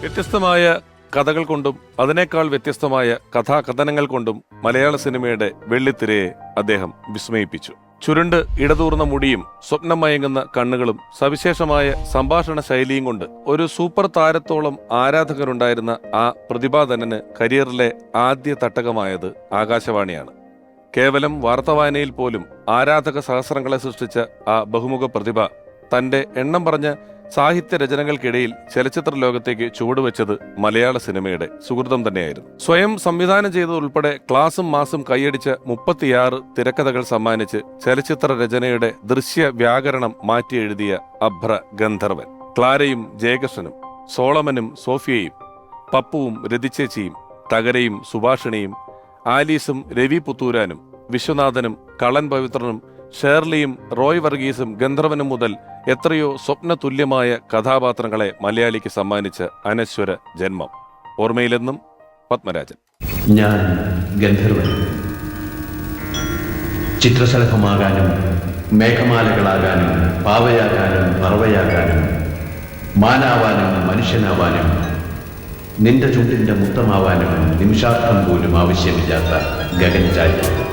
വ്യത്യസ്തമായ കഥകൾ കൊണ്ടും അതിനേക്കാൾ വ്യത്യസ്തമായ കഥാകഥനങ്ങൾ കൊണ്ടും മലയാള സിനിമയുടെ വെള്ളിത്തിരയെ അദ്ദേഹം വിസ്മയിപ്പിച്ചു. ചുരുണ്ട് ഇടതൂർന്ന മുടിയും സ്വപ്നം മയങ്ങുന്ന കണ്ണുകളും സവിശേഷമായ സംഭാഷണ ശൈലിയും കൊണ്ട് ഒരു സൂപ്പർ താരത്തോളം ആരാധകരുണ്ടായിരുന്ന ആ പ്രതിഭാധനന് കരിയറിലെ ആദ്യ തട്ടകമായത് ആകാശവാണിയാണ്. കേവലം വാർത്താവായനയിൽ പോലും ആരാധക സഹസ്രങ്ങളെ സൃഷ്ടിച്ച ആ ബഹുമുഖ പ്രതിഭ തന്റെ എണ്ണം പറഞ്ഞ സാഹിത്യ രചനകൾക്കിടയിൽ ചലച്ചിത്ര ലോകത്തേക്ക് ചുവടുവെച്ചത് മലയാള സിനിമയുടെ സുഹൃതം തന്നെയായിരുന്നു. സ്വയം സംവിധാനം ചെയ്തതുൾപ്പെടെ ക്ലാസും മാസും കൈയടിച്ച മുപ്പത്തിയാറ് തിരക്കഥകൾ സമ്മാനിച്ച് ചലച്ചിത്ര രചനയുടെ ദൃശ്യ വ്യാകരണം മാറ്റി എഴുതിയ അഭ്ര ഗന്ധർവൻ ക്ലാരയും ജയകൃഷ്ണനും സോളമനും സോഫിയയും പപ്പുവും രതിച്ചേച്ചിയും തകരയും സുഭാഷിണിയും ആലീസും രവി പുത്തൂരാനും വിശ്വനാഥനും കളൻ പവിത്രനും ഷേർലിയും റോയ് വർഗീസും ഗന്ധർവനും മുതൽ എത്രയോ സ്വപ്ന തുല്യമായ കഥാപാത്രങ്ങളെ മലയാളിക്ക് സമ്മാനിച്ച അനശ്വര ജന്മം. ഓർമ്മയിലെന്നും പത്മരാജൻ. ഞാൻ ഗന്ധർവൻ. ചിത്രശലഭമാകാനും മേഘമാലകളാകാനും പാവയാകാനും പറവയാകാനും മാനാവാനും മനുഷ്യനാവാനും നിന്റെ ചുണ്ടിന്റെ മുത്തമാവാനും നിമിഷാർത്ഥം പോലും ആവശ്യമില്ലാത്ത ഗഗൻചാരി.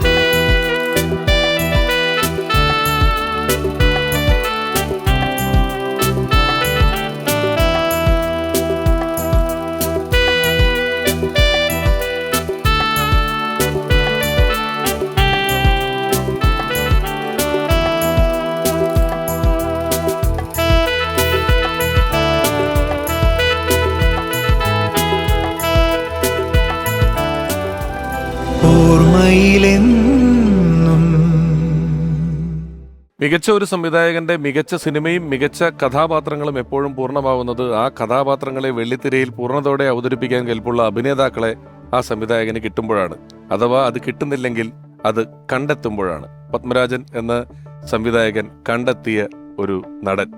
മികച്ച ഒരു സംവിധായകന്റെ മികച്ച സിനിമയും മികച്ച കഥാപാത്രങ്ങളും എപ്പോഴും പൂർണമാവുന്നത് ആ കഥാപാത്രങ്ങളെ വെള്ളിത്തിരയിൽ പൂർണതോടെ അവതരിപ്പിക്കാൻ കെൽപ്പുള്ള അഭിനേതാക്കളെ ആ സംവിധായകന് കിട്ടുമ്പോഴാണ്. അഥവാ അത് കിട്ടുന്നില്ലെങ്കിൽ അത് കണ്ടെത്തുമ്പോഴാണ്. പത്മരാജൻ എന്ന സംവിധായകൻ കണ്ടെത്തിയ ഒരു നടൻ.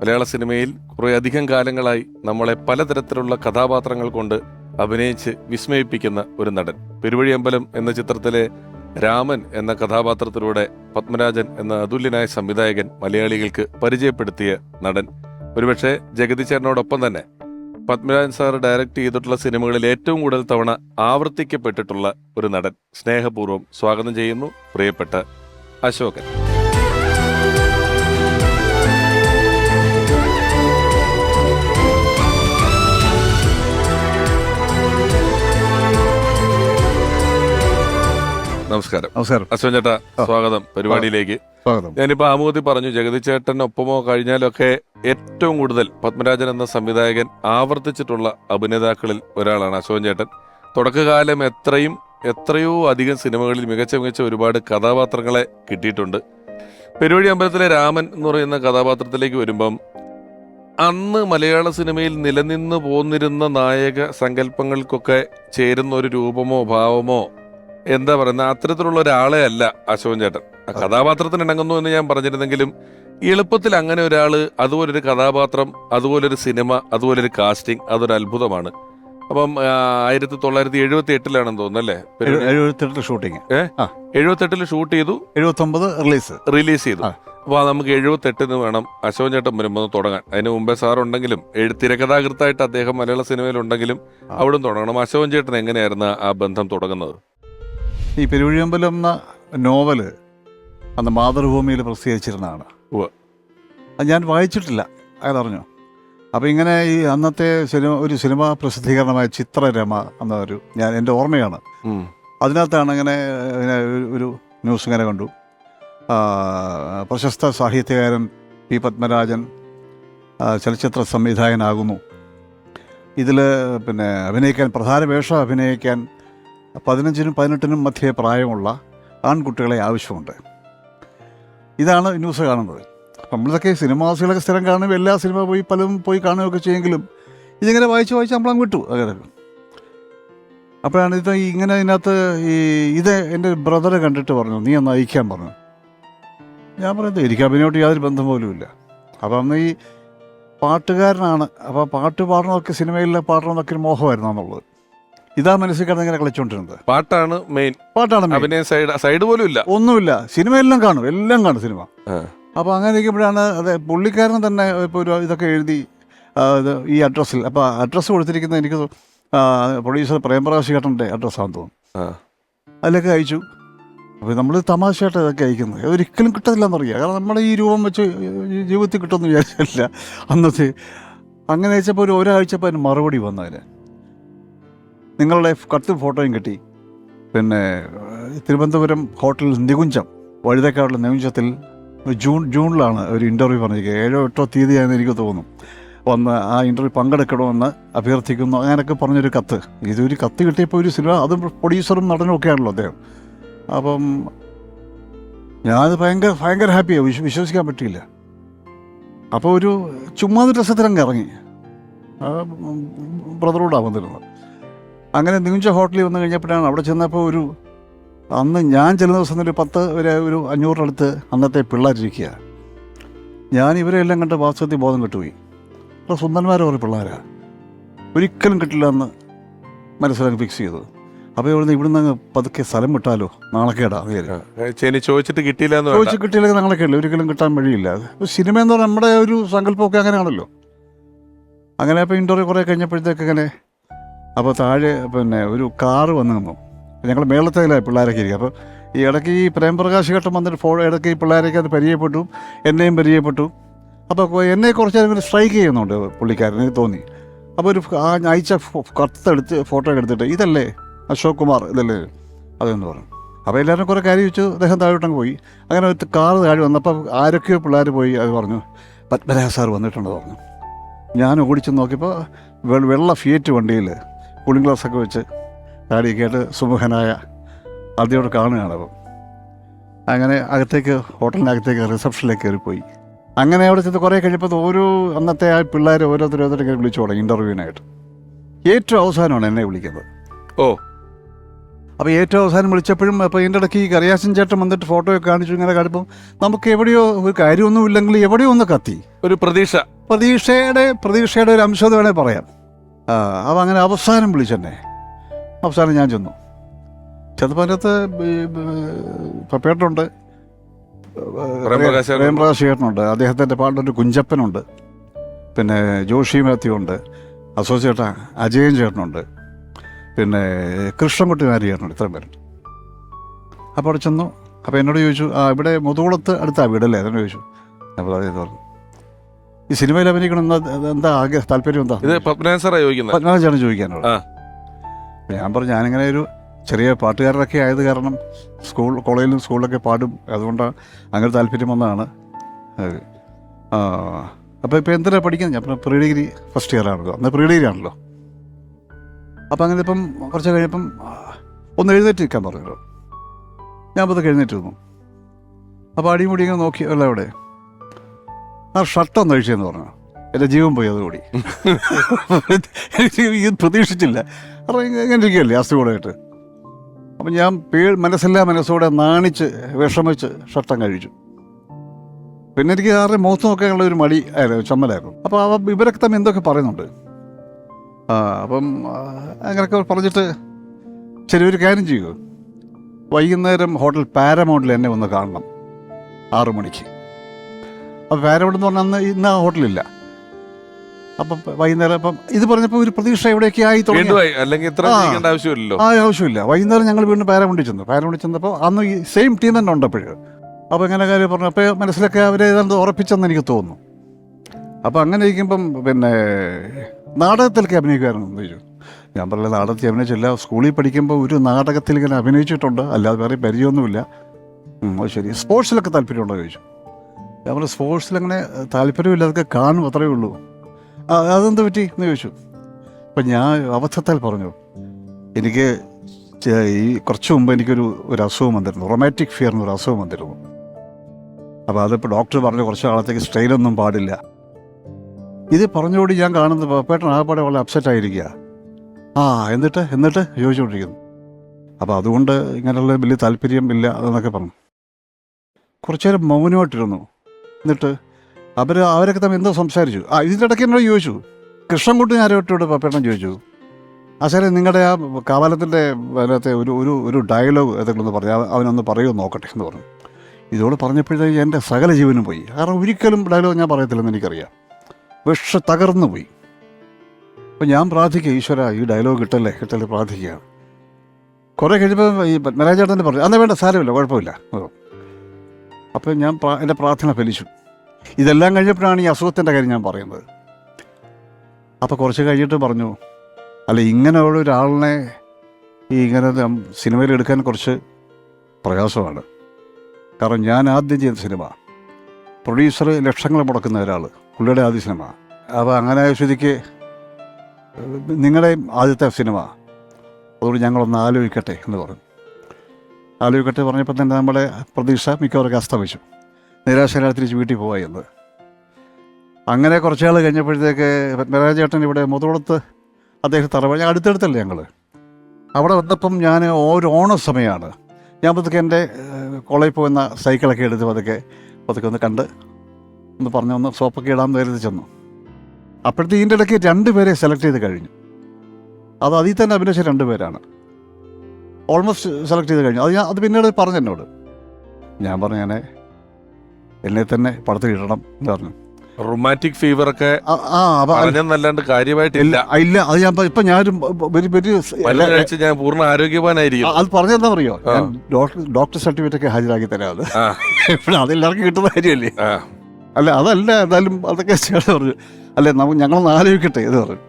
മലയാള സിനിമയിൽ കുറെ അധികം കാലങ്ങളായി നമ്മളെ പലതരത്തിലുള്ള കഥാപാത്രങ്ങൾ കൊണ്ട് അഭിനയിച്ച് വിസ്മയിപ്പിക്കുന്ന ഒരു നടൻ. പെരുവഴിയമ്പലം എന്ന ചിത്രത്തിലെ രാമൻ എന്ന കഥാപാത്രത്തിലൂടെ പത്മരാജൻ എന്ന അതുല്യനായ സംവിധായകൻ മലയാളികൾക്ക് പരിചയപ്പെടുത്തിയ നടൻ. ഒരുപക്ഷെ ജഗതി ചേട്ടനോടൊപ്പം തന്നെ പത്മരാജൻ സാർ ഡയറക്റ്റ് ചെയ്തിട്ടുള്ള സിനിമകളിൽ ഏറ്റവും കൂടുതൽ തവണ ആവർത്തിക്കപ്പെട്ടിട്ടുള്ള ഒരു നടൻ. സ്നേഹപൂർവം സ്വാഗതം ചെയ്യുന്നു പ്രിയപ്പെട്ട അശോകൻ. നമസ്കാരം. നമസ്കാരം. അശ്വൻ ചേട്ടാ സ്വാഗതം പരിപാടിയിലേക്ക്. സ്വാഗതം. ഞാനിപ്പോ ആമുഖത്തിൽ പറഞ്ഞു ജഗതി ചേട്ടനൊപ്പമോ കഴിഞ്ഞാലൊക്കെ ഏറ്റവും കൂടുതൽ പത്മരാജൻ എന്ന സംവിധായകൻ ആവർത്തിച്ചിട്ടുള്ള അഭിനേതാക്കളിൽ ഒരാളാണ് അശോകൻ ചേട്ടൻ. തുടക്കകാലം എത്രയും എത്രയോ അധികം സിനിമകളിൽ മികച്ച മികച്ച ഒരുപാട് കഥാപാത്രങ്ങളെ കിട്ടിയിട്ടുണ്ട്. പെരുവഴി അമ്പലത്തിലെ രാമൻ എന്ന് പറയുന്ന കഥാപാത്രത്തിലേക്ക് വരുമ്പം അന്ന് മലയാള സിനിമയിൽ നിലനിന്ന് പോന്നിരുന്ന നായക സങ്കല്പങ്ങൾക്കൊക്കെ ചേരുന്ന ഒരു രൂപമോ ഭാവമോ എന്താ പറയുന്ന അത്തരത്തിലുള്ള ഒരാളെ അല്ല അശോകൻ ചേട്ടൻ. കഥാപാത്രത്തിന് ഇണങ്ങുന്നു എന്ന് ഞാൻ പറഞ്ഞിരുന്നെങ്കിലും എളുപ്പത്തിൽ അങ്ങനെ ഒരാൾ അതുപോലൊരു കഥാപാത്രം അതുപോലൊരു സിനിമ അതുപോലൊരു കാസ്റ്റിംഗ് അതൊരു അത്ഭുതമാണ്. അപ്പം ആയിരത്തി തൊള്ളായിരത്തി എഴുപത്തി എട്ടിലാണെന്ന് തോന്നുന്നു അല്ലേ എഴുപത്തെട്ട് ഷൂട്ടിങ് എഴുപത്തെട്ടിൽ ഷൂട്ട് ചെയ്തു. എഴുപത്തൊമ്പത് റിലീസ് റിലീസ് ചെയ്തു. അപ്പോൾ നമുക്ക് എഴുപത്തെട്ടിന് വേണം അശോകൻ ചേട്ടൻ വരുമ്പോൾ തുടങ്ങാൻ. അതിന് മുമ്പേ സാർ ഉണ്ടെങ്കിലും തിരക്കഥാകൃത്തായിട്ട് അദ്ദേഹം മലയാള സിനിമയിൽ ഉണ്ടെങ്കിലും അവിടെ തുടങ്ങണം. അശോകൻ ചേട്ടൻ എങ്ങനെയായിരുന്നു ആ ബന്ധം തുടങ്ങുന്നത്? ഈ പെരുവഴിയമ്പലം എന്ന നോവൽ അന്ന് മാതൃഭൂമിയിൽ പ്രസിദ്ധീകരിച്ചിരുന്നതാണ്. അത് ഞാൻ വായിച്ചിട്ടില്ല അതറിഞ്ഞു അപ്പോൾ ഇങ്ങനെ ഈ അന്നത്തെ സിനിമ ഒരു സിനിമ പ്രസിദ്ധീകരണമായ ചിത്രരമ എന്ന ഒരു ഞാൻ എന്റെ ഓർമ്മയാണ്. അതിനകത്താണ് ഇങ്ങനെ ഇങ്ങനെ ഒരു ന്യൂസ് ഇങ്ങനെ കണ്ടു. പ്രശസ്ത സാഹിത്യകാരൻ പി പത്മരാജൻ ചലച്ചിത്ര സംവിധായകനാകുന്നു. ഇതിൽ പിന്നെ അഭിനയിക്കാൻ പ്രധാന വേഷം അഭിനയിക്കാൻ പതിനഞ്ചിനും പതിനെട്ടിനും മധ്യേ പ്രായമുള്ള ആൺകുട്ടികളെ ആവശ്യമുണ്ട്. ഇതാണ് ന്യൂസ് കാണുന്നത്. നമ്മളിതൊക്കെ സിനിമാസികളൊക്കെ സ്ഥിരം കാണും എല്ലാ സിനിമ പോയി പലതും പോയി കാണുകയൊക്കെ ചെയ്യുമെങ്കിലും ഇതിങ്ങനെ വായിച്ച് വായിച്ച് നമ്മളങ്ങ് വിട്ടു അങ്ങനെ. അപ്പോഴാണ് ഇത് ഇങ്ങനെ ഇതിനകത്ത് ഈ ഇത് എന്റെ ബ്രദറെ കണ്ടിട്ട് പറഞ്ഞു നീ ഒന്ന് അയക്കാൻ പറഞ്ഞു. ഞാൻ പറയുന്നത് എനിക്ക് അഭിനയോട്ട് യാതൊരു ബന്ധം പോലും ഇല്ല. അപ്പം അന്ന് ഈ പാട്ടുകാരനാണ് അപ്പോൾ പാട്ട് പാടണമൊക്കെ സിനിമയിലെ പാടണമെന്നൊക്കെ മോഹമായിരുന്നു എന്നുള്ളത് ഇതാ മനസ്സിൽ കിടന്നിങ്ങനെ കളിച്ചോണ്ടിരുന്നത്. പാട്ടാണ് മെയിൻ പാട്ടാണ് main. അഭിനയ സൈഡ് സൈഡ് പോലും ഇല്ല. ഒന്നുമില്ല. സിനിമയെല്ലാം കാണും. എല്ലാം കാണും സിനിമ. അപ്പൊ അപ്പോൾ അങ്ങനെ ഇരിക്കുമ്പോഴാണ് അതെ പുള്ളിക്കാരൻ തന്നെ ഇപ്പോൾ ഒരു ഇതൊക്കെ എഴുതി ആ, ഇത് ഈ അഡ്രസ്സിൽ അപ്പോൾ അഡ്രസ്സ് കൊടുത്തിരിക്കുന്നത് എനിക്ക് തോ- ആ, പ്രൊഡ്യൂസർ പ്രേംപ്രകാശ് ചേട്ടന്റെ അഡ്രസ്സാണെന്ന് തോന്നുന്നു. അതിലൊക്കെ അയച്ചു. അപ്പോൾ നമ്മൾ തമാശയായിട്ട് ഇതൊക്കെ അയക്കുന്നത്. അതൊരിക്കലും കിട്ടത്തില്ലെന്നറിയാം കാരണം നമ്മുടെ ഈ രൂപം വെച്ച് ജീവിതത്തിൽ കിട്ടുമെന്ന് വിചാരിച്ചില്ല അന്നത്തെ അങ്ങനെ അയച്ചപ്പോൾ ഒരു ഒരാഴ്ചപ്പോൾ അതിന് മറുപടി വന്നു അതിന്. നിങ്ങളുടെ കത്ത് ഫോട്ടോയും കിട്ടി. പിന്നെ തിരുവനന്തപുരം ഹോട്ടൽ നികുഞ്ചം വഴുതക്കാടുള്ള നികുഞ്ചത്തിൽ ജൂൺ ജൂണിലാണ് ഒരു ഇന്റർവ്യൂ പറഞ്ഞിരിക്കുന്നത്. ഏഴോ എട്ടോ തീയതിയാണെന്ന് എനിക്ക് തോന്നുന്നു വന്ന് ആ ഇന്റർവ്യൂ പങ്കെടുക്കണമെന്ന് അഭ്യർത്ഥിക്കുന്നു. അങ്ങനെയൊക്കെ പറഞ്ഞൊരു കത്ത്. ഇതൊരു കത്ത് കിട്ടിയപ്പോൾ ഒരു സിനിമ അതും പ്രൊഡ്യൂസറും നടനും ഒക്കെ അദ്ദേഹം. അപ്പം ഞാനത് ഭയങ്കര ഭയങ്കര ഹാപ്പിയാണ് വിശ്വ വിശ്വസിക്കാൻ പറ്റിയില്ല. അപ്പോൾ ഒരു ചുമ്മാ രസത്തിലങ്ങ് ഇറങ്ങി. ബ്രദറോടാണ് വന്നിരുന്നത് അങ്ങനെ നികുഞ്ച ഹോട്ടലിൽ വന്നു കഴിഞ്ഞപ്പോഴാണ് അവിടെ ചെന്നപ്പോൾ ഒരു അന്ന് ഞാൻ ചെല്ലുന്ന ദിവസം ഒരു പത്ത് ഒരു ഒരു അഞ്ഞൂറിനടുത്ത് അന്നത്തെ പിള്ളേരിരിക്കുക ഞാൻ ഇവരെല്ലാം കണ്ട് വാസ്തവത്തിൽ ബോധം കിട്ടുപോയി. അപ്പോൾ സുന്ദരന്മാരെ ഒരു പിള്ളേരാണ് ഒരിക്കലും കിട്ടില്ല എന്ന് മനസ്സിലാക്കി ഫിക്സ് ചെയ്തു. അപ്പോൾ ഇവിടുന്ന് ഇവിടുന്ന് അങ്ങ് പതുക്കെ സ്ഥലം വിട്ടാലോ? നാളെക്കേടാ ചേനി ചോദിച്ചിട്ട് കിട്ടിയില്ല ചോദിച്ചു കിട്ടിയില്ല ചോദിച്ച് കിട്ടിയില്ലെങ്കിൽ നാളെ കേട്ടില്ല ഒരിക്കലും കിട്ടാൻ വഴിയില്ല. സിനിമ എന്ന് പറഞ്ഞാൽ നമ്മുടെ ഒരു സങ്കല്പമൊക്കെ അങ്ങനെയാണല്ലോ. അങ്ങനെ അപ്പോൾ ഇന്റർവ്യൂ കുറേ കഴിഞ്ഞപ്പോഴത്തേക്ക് ഇങ്ങനെ അപ്പോൾ താഴെ പിന്നെ ഒരു കാറ് വന്ന് നിന്നു. ഞങ്ങൾ മേളത്തേലായി പിള്ളേരൊക്കെ ഇരിക്കുക അപ്പോൾ ഈ ഇടയ്ക്ക് ഈ പ്രേംപ്രകാശ് ഘട്ടം വന്നിട്ട് ഫോട്ടോ ഇടയ്ക്ക് ഈ പിള്ളേരൊക്കെ അത് പരിചയപ്പെട്ടു. എന്നെയും പരിചയപ്പെട്ടു. അപ്പോൾ എന്നെ കുറച്ച് നേരം സ്ട്രൈക്ക് ചെയ്യുന്നുണ്ട് പുള്ളിക്കാരൻ എനിക്ക് തോന്നി. അപ്പോൾ ഒരു ആ അയച്ച കത്തെടുത്ത് ഫോട്ടോ എടുത്തിട്ട് ഇതല്ലേ അശോക് കുമാർ ഇതല്ലേ? അതെന്ന് പറഞ്ഞു. അപ്പോൾ എല്ലാവരും കുറേ കാര്യം വെച്ചു അദ്ദേഹം താഴോട്ടങ്ങ് പോയി. അങ്ങനെ ഒരു കാറ് താഴെ വന്നപ്പോൾ ആരൊക്കെയോ പിള്ളേർ പോയി അത് പറഞ്ഞു പത്മരാജ സാർ വന്നിട്ടുണ്ട് പറഞ്ഞു. ഞാൻ ഓടിച്ചു നോക്കിയപ്പോൾ വെള്ള ഫിയറ്റ് വണ്ടിയിൽ കൂളിംഗ് ഗ്ലാസ്സൊക്കെ വെച്ച് താടിയൊക്കെ ആയിട്ട് സുമുഖനായ അദ്ദേഹത്തോട് കാണുകയാണ് അപ്പം അങ്ങനെ അകത്തേക്ക് ഹോട്ടലിനകത്തേക്ക് റിസപ്ഷനിലേക്ക് കയറിപ്പോയി. അങ്ങനെ അവിടെ ചെന്ന് കുറേ കഴിഞ്ഞപ്പോൾ ഓരോ അന്നത്തെ ആ പിള്ളേർ ഓരോരുത്തരും ഓരോരുത്തരൊക്കെ വിളിച്ചു തുടങ്ങി ഇന്റർവ്യൂവിനായിട്ട് ഏറ്റവും അവസാനമാണ് എന്നെ വിളിക്കുന്നത്. ഓ. അപ്പോൾ ഏറ്റവും അവസാനം വിളിച്ചപ്പോഴും അപ്പോൾ ഇതിന്റെ ഇടയ്ക്ക് ഈ കറിയാശൻ ചേട്ടൻ വന്നിട്ട് ഫോട്ടോയൊക്കെ കാണിച്ചു ഇങ്ങനെ കാണിപ്പം നമുക്ക് എവിടെയോ ഒരു കാര്യമൊന്നും ഇല്ലെങ്കിൽ എവിടെയോ ഒന്ന് കത്തി. ഒരു പ്രതീക്ഷ. പ്രതീക്ഷയുടെ പ്രതീക്ഷയുടെ ഒരു അംശം വേണേൽ പറയാം. ആ അപ്പോൾ അങ്ങനെ അവസാനം വിളിച്ചെന്നെ. അവസാനം ഞാൻ ചെന്നു. ചെന്നപ്പോൾ അതിനകത്ത് പപ്പേട്ടുണ്ട് പ്രേംപ്രകാശ് ചേട്ടനുണ്ട്. അദ്ദേഹത്തിന്റെ പാട്ടൊരു കുഞ്ചപ്പനുണ്ട്. പിന്നെ ജോഷി മാത്യു ഉണ്ട് അസോസിയേറ്റ് അജയൻ ചേട്ടനുണ്ട്. പിന്നെ കൃഷ്ണൻകുട്ടി മാരി ചേട്ടനുണ്ട്. ഇത്രയും പേരുണ്ട്. അപ്പോൾ അവിടെ ചെന്നു. അപ്പോൾ എന്നോട് ചോദിച്ചു ആ ഇവിടെ മുതുകുളത്ത് അടുത്താ വീടല്ലേ? അതിനോട് ചോദിച്ചു. അപ്പോൾ അതേ പറഞ്ഞു ഈ സിനിമയിൽ അഭിനയിക്കണം എന്താ എന്താ ആകെ താല്പര്യം എന്താ? ഇത് പത്മനാഭൻ സാറാ ചോദിക്കുന്നത്. പത്മനാഭനാണ് ചോദിക്കാനുള്ളത്. ആ. ഞാൻ പറഞ്ഞു ഞാനിങ്ങനെ ഒരു ചെറിയ പാട്ടുകാരനൊക്കെ ആയത് കാരണം സ്കൂൾ കോളേജിലും സ്കൂളിലൊക്കെ പാടും. അതുകൊണ്ട് അങ്ങനെ താല്പര്യം വന്നതാണ്. അപ്പോൾ ഇപ്പോൾ എന്തിനാണ് പഠിക്കുന്നത്? ഞാൻ പറഞ്ഞു പ്രീ ഡിഗ്രി ഫസ്റ്റ് ഇയർ ആണല്ലോ. അന്ന് പ്രീ ഡിഗ്രി ആണല്ലോ. അപ്പോൾ അങ്ങനെ ഇപ്പം കുറച്ച് കഴിഞ്ഞപ്പം ഒന്ന് എഴുന്നേറ്റ് നിൽക്കാൻ പറഞ്ഞു ഞാൻ അപ്പോൾ എഴുന്നേറ്റ് നിന്നു അപ്പോൾ അടിമുടി ഇങ്ങനെ നോക്കി അല്ല അവിടെ. ആ ഷർട്ട് ഒന്ന് അഴിച്ചെന്ന് പറഞ്ഞു. എന്റെ ജീവൻ പോയി അതുകൂടി. ഇത് പ്രതീക്ഷിച്ചില്ല. ഇങ്ങനെ ഇരിക്കുകയല്ലേ അസുഖമായിട്ട് അപ്പം ഞാൻ പേ മനസ്സില്ലാ മനസ്സോടെ നാണിച്ച് വിഷമിച്ച് ഷർട്ടം കഴിച്ചു പിന്നെ എനിക്ക് ആരുടെ മുഖത്ത് നോക്കാനുള്ള ഒരു മടി ആയിരുന്നു ചമ്മലായിരുന്നു. അപ്പോൾ ഇവരൊക്കെ തമ്മിൽ എന്തൊക്കെ പറയുന്നുണ്ട്? ആ അപ്പം അങ്ങനെയൊക്കെ പറഞ്ഞിട്ട് ശരി ഒരു കാര്യം ചെയ്യൂ. വൈകുന്നേരം ഹോട്ടൽ പാരമൗണ്ടിൽ എന്നെ ഒന്ന് കാണണം. ആറു മണിക്ക്. അപ്പോൾ എവിടെ എന്ന് പറഞ്ഞാൽ അന്ന് ഇന്ന് ആ ഹോട്ടലില്ല. അപ്പം വൈകുന്നേരം അപ്പം ഇത് പറഞ്ഞപ്പോൾ ഒരു പ്രതീക്ഷ എവിടെയൊക്കെ ആയി തുടങ്ങി. അല്ലെങ്കിൽ ഇത്ര. ആവശ്യമില്ലല്ലോ. ആ ആവശ്യമില്ല. വൈകുന്നേരം ഞങ്ങൾ വീണ്ടും പാരമുണ്ടി ചെന്നു. പാരമുണ്ടി ചെന്നപ്പോൾ അന്ന് ഈ സെയിം ടീം തന്നെ ഉണ്ട് അപ്പോഴും അപ്പോൾ ഇങ്ങനെ കാര്യം പറഞ്ഞു അപ്പോൾ മനസ്സിലൊക്കെ അവരെ ഏതാണ്ട് ഉറപ്പിച്ചെന്ന് എനിക്ക് തോന്നുന്നു. അപ്പോൾ അങ്ങനെ ഇരിക്കുമ്പം പിന്നെ നാടകത്തിലൊക്കെ അഭിനയിക്കുമായിരുന്നു ചോദിച്ചു ഞാൻ പറഞ്ഞ നാടകത്തിൽ അഭിനയിച്ചില്ല. സ്കൂളിൽ പഠിക്കുമ്പോൾ ഒരു നാടകത്തിൽ ഇങ്ങനെ അഭിനയിച്ചിട്ടുണ്ട്. അല്ലാതെ വേറെ പരിചയമൊന്നുമില്ല. ശരി. സ്പോർട്സിലൊക്കെ താല്പര്യമുണ്ടോ ചോദിച്ചു പറഞ്ഞു സ്പോർട്സിൽ അങ്ങനെ താല്പര്യമില്ല അതൊക്കെ കാണും അത്രയേ ഉള്ളൂ. അതെന്ത് പറ്റി എന്ന് ചോദിച്ചു. അപ്പം ഞാൻ അബദ്ധത്താൽ പറഞ്ഞു. എനിക്ക് ഈ കുറച്ച് മുമ്പ് എനിക്കൊരു ഒരു അസുഖം വന്നിരുന്നു. റൊമാറ്റിക് ഫിയർ എന്നൊരു അസുഖം വന്നിരുന്നു. അപ്പോൾ അതിപ്പോൾ ഡോക്ടർ പറഞ്ഞു കുറച്ച് കാലത്തേക്ക് സ്ട്രെയിൻ ഒന്നും പാടില്ല. ഇത് പറഞ്ഞുകൂടി ഞാൻ കാണുന്നത് പേട്ടൻ ആകപ്പാടെ വളരെ അപ്സെറ്റ് ആയിരിക്കുക. ആ എന്നിട്ട് എന്നിട്ട് ചോദിച്ചുകൊണ്ടിരിക്കുന്നു. അപ്പോൾ അതുകൊണ്ട് ഇങ്ങനെയുള്ള വലിയ താല്പര്യം ഇല്ല എന്നൊക്കെ പറഞ്ഞു. കുറച്ചു നേരം മൗനമായിട്ടിരുന്നു. എന്നിട്ട് അവർ അവരൊക്കെ തമ്മിൽ എന്തോ സംസാരിച്ചു. ആ ഇതിന്റെ ഇടയ്ക്ക് എന്നോട് ചോദിച്ചു കൃഷ്ണൻകുട്ടി ആരോട്ടോട് പപ്പേട്ടൻ ചോദിച്ചു ആ സാറേ നിങ്ങളുടെ ആ കാവാലത്തിന്റെ അതിനകത്തെ ഒരു ഒരു ഒരു ഡയലോഗ് ഏതെങ്കിലും ഒന്ന് പറയാം അവ- അവനൊന്ന് പറയുമോ നോക്കട്ടെ എന്ന് പറഞ്ഞു. ഇതോട് പറഞ്ഞപ്പോഴത്തേക്ക് എന്റെ സകല ജീവനും പോയി. കാരണം ഒരിക്കലും ഡയലോഗ് ഞാൻ പറയത്തില്ലെന്ന് എനിക്കറിയാം. വിഷ തകർന്നു പോയി. അപ്പം ഞാൻ പ്രാർത്ഥിക്കുക ഈശ്വര ഈ ഡയലോഗ് കിട്ടല്ലേ? കിട്ടല്ലേ പ്രാർത്ഥിക്കുകയാണ് കുറേ കഴിയുമ്പോൾ ഈ പത്മരാജേട്ടന്റെ പറഞ്ഞു അന്നേ വേണ്ട സാരമില്ല കുഴപ്പമില്ല. അപ്പം ഞാൻ എന്റെ പ്രാർത്ഥന ഫലിച്ചു. ഇതെല്ലാം കഴിഞ്ഞപ്പോഴാണ് ഈ അസുഖത്തിന്റെ കാര്യം ഞാൻ പറയുന്നത്. അപ്പോൾ കുറച്ച് കഴിഞ്ഞിട്ട് പറഞ്ഞു അല്ല ഇങ്ങനെയുള്ള ഒരാളിനെ ഈ ഇങ്ങനെ സിനിമയിൽ എടുക്കാൻ കുറച്ച് പ്രയാസമാണ്. കാരണം ഞാൻ ആദ്യം ചെയ്ത സിനിമ പ്രൊഡ്യൂസർ ലക്ഷങ്ങൾ മുടക്കുന്ന ഒരാൾ പുള്ളിയുടെ ആദ്യ സിനിമ. അപ്പോൾ അങ്ങനെ സ്ഥിതിക്ക് നിങ്ങളുടെ ആദ്യത്തെ സിനിമ. അതുകൊണ്ട് ഞങ്ങളൊന്ന് ആലോചിക്കട്ടെ എന്ന് പറഞ്ഞു. ആലോചിക്കട്ടെ പറഞ്ഞപ്പോൾ തന്നെ നമ്മളെ പ്രതീക്ഷ മിക്കവർക്ക് അസ്തമിച്ചു. നിരാശയിലാണ് തിരിച്ച് വീട്ടിൽ എന്ന് അങ്ങനെ കുറച്ച് നാൾ കഴിഞ്ഞപ്പോഴത്തേക്ക് പത്മരാജേട്ടൻ ഇവിടെ മുതോളത്ത് അദ്ദേഹം തറവാട് അടുത്തടുത്തല്ലേ ഞങ്ങൾ അവിടെ വന്നപ്പം ഞാൻ ഒരു ഓണ സമയമാണ്. ഞാൻ പതുക്കെ എന്റെ കോളേജിൽ പോകുന്ന സൈക്കിളൊക്കെ എടുത്ത് പതുക്കെ പതുക്കെ ഒന്ന് കണ്ട് ഒന്ന് പറഞ്ഞു ഒന്ന് സോപ്പൊക്കെ ഇടാൻ കരുതി ചെന്നു. അപ്പോഴത്തെ ഇതിന്റെ ഇടയ്ക്ക് രണ്ട് പേരെ സെലക്ട് ചെയ്ത് കഴിഞ്ഞു. അത് അതിൽ തന്നെ അഭിനയിച്ച രണ്ട് പേരാണ്. ഓൾമോസ്റ്റ് സെലക്ട് ചെയ്ത് കഴിഞ്ഞു. അത് ഞാൻ അത് പിന്നീട് പറഞ്ഞു എന്നോട്. ഞാൻ പറഞ്ഞു ഞാൻ എന്നെ തന്നെ പടത്തിൽ ഇടണം എന്ന് പറഞ്ഞു. റൊമാന്റിക് ഫീവർ ഒക്കെ പറഞ്ഞെന്നല്ലാണ്ട് കാര്യമായിട്ടില്ല ഇല്ല. ഇല്ല അത് ഞാൻ ഇപ്പൊ കഴിച്ച് ഞാൻ പൂർണ ആരോഗ്യവാനായിരിക്കും. അത് പറഞ്ഞെന്താ പറയോ ഡോക്ടർ സർട്ടിഫിക്കറ്റ് ഒക്കെ ഹാജരാക്കി തരാം അത്. അതെല്ലാവർക്കും കിട്ടുന്ന കാര്യമല്ലേ? അല്ല അതല്ല എന്തായാലും അതൊക്കെ ചേട്ടൻ പറഞ്ഞു. അല്ലേ നമുക്ക് ഞങ്ങളൊന്ന് ആലോചിക്കട്ടെ ഇത് പറഞ്ഞു.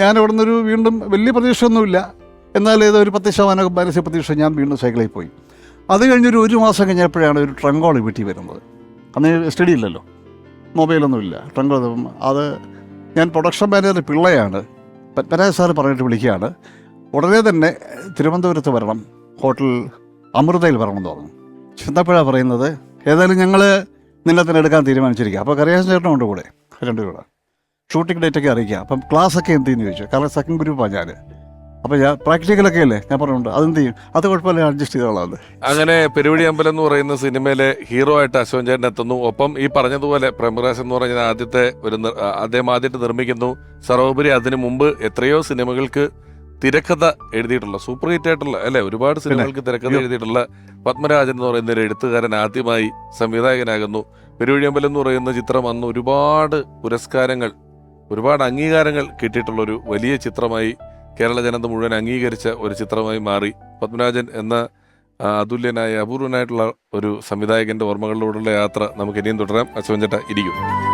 ഞാൻ അവിടെ നിന്നൊരു വീണ്ടും വലിയ പ്രതീക്ഷയൊന്നുമില്ല. എന്നാൽ ഏതോ ഒരു പത്ത് ശതമാനം പരസ്യ പ്രതീക്ഷ ഞാൻ വീണ്ടും സൈക്കിളിൽ പോയി. അത് കഴിഞ്ഞൊരു ഒരു മാസം കഴിഞ്ഞപ്പോഴാണ് ഒരു ട്രങ്കോൾ വീട്ടിൽ വരുന്നത്. അന്ന് സ്റ്റഡി ഇല്ലല്ലോ. മൊബൈലൊന്നുമില്ല ട്രങ്കോൾ അത് ഞാൻ പ്രൊഡക്ഷൻ മാനേജർ പിള്ളയാണ്. പത്മരാജ് സാർ പറഞ്ഞിട്ട് വിളിക്കുകയാണ്. ഉടനെ തന്നെ തിരുവനന്തപുരത്ത് വരണം. ഹോട്ടൽ അമൃതയിൽ വരണം എന്ന് പറഞ്ഞു. ചെന്നപ്പോഴാണ് പറയുന്നത് ഏതായാലും ഞങ്ങൾ നിന്നെ തന്നെ എടുക്കാൻ തീരുമാനിച്ചിരിക്കുക അപ്പോൾ കറിയാസൻ ചേട്ടനുണ്ട് കൂടെ രണ്ടുപേരും ഷൂട്ടിംഗ് ഡേറ്റൊക്കെ അറിയിക്കുക അപ്പം ക്ലാസ്സൊക്കെ എന്ത് ചെയ്യുന്നു ചോദിച്ചു? കാരണം സെക്കൻഡ് ഗ്രൂപ്പാണ് ഞാൻ അപ്പോൾ ഞാൻ പ്രാക്ടിക്കലൊക്കെ അല്ലേ ഞാൻ പറഞ്ഞിട്ടുണ്ട്. അതെന്ത് ചെയ്യും? അത് കുഴപ്പമില്ല അഡ്ജസ്റ്റ് ചെയ്തോളാം അങ്ങനെ പെരുവിടി അമ്പലം എന്ന് പറയുന്ന സിനിമയിലെ ഹീറോ ആയിട്ട് അശോകൻ ചേട്ടൻ എത്തുന്നു. ഒപ്പം ഈ പറഞ്ഞതുപോലെ പ്രേമരാജ് എന്ന് പറഞ്ഞ ആദ്യത്തെ ഒരു അദ്ദേഹം ആദ്യമായിട്ട് നിർമ്മിക്കുന്നു. സർവോപരി അതിനു മുമ്പ് എത്രയോ സിനിമകൾക്ക് തിരക്കഥ എഴുതിയിട്ടുള്ള സൂപ്പർ ഹിറ്റ് ആയിട്ടുള്ള അല്ലെ? ഒരുപാട് സിനിമകൾക്ക് തിരക്കഥ എഴുതിയിട്ടുള്ള പത്മരാജൻ എന്ന് പറയുന്ന ഒരു എഴുത്തുകാരൻ ആദ്യമായി സംവിധായകനാകുന്നു. പെരുവഴിയമ്പലം എന്ന് പറയുന്ന ചിത്രം അന്ന് ഒരുപാട് പുരസ്കാരങ്ങൾ ഒരുപാട് അംഗീകാരങ്ങൾ കിട്ടിയിട്ടുള്ള ഒരു വലിയ ചിത്രമായി കേരള ജനത മുഴുവൻ അംഗീകരിച്ച ഒരു ചിത്രമായി മാറി. പത്മരാജൻ എന്ന അതുല്യനായ അപൂർവനായിട്ടുള്ള ഒരു സംവിധായകന്റെ ഓർമ്മകളിലൂടെയുള്ള യാത്ര നമുക്ക് ഇനിയും തുടരാം. അശോകൻ ഇരിക്കും.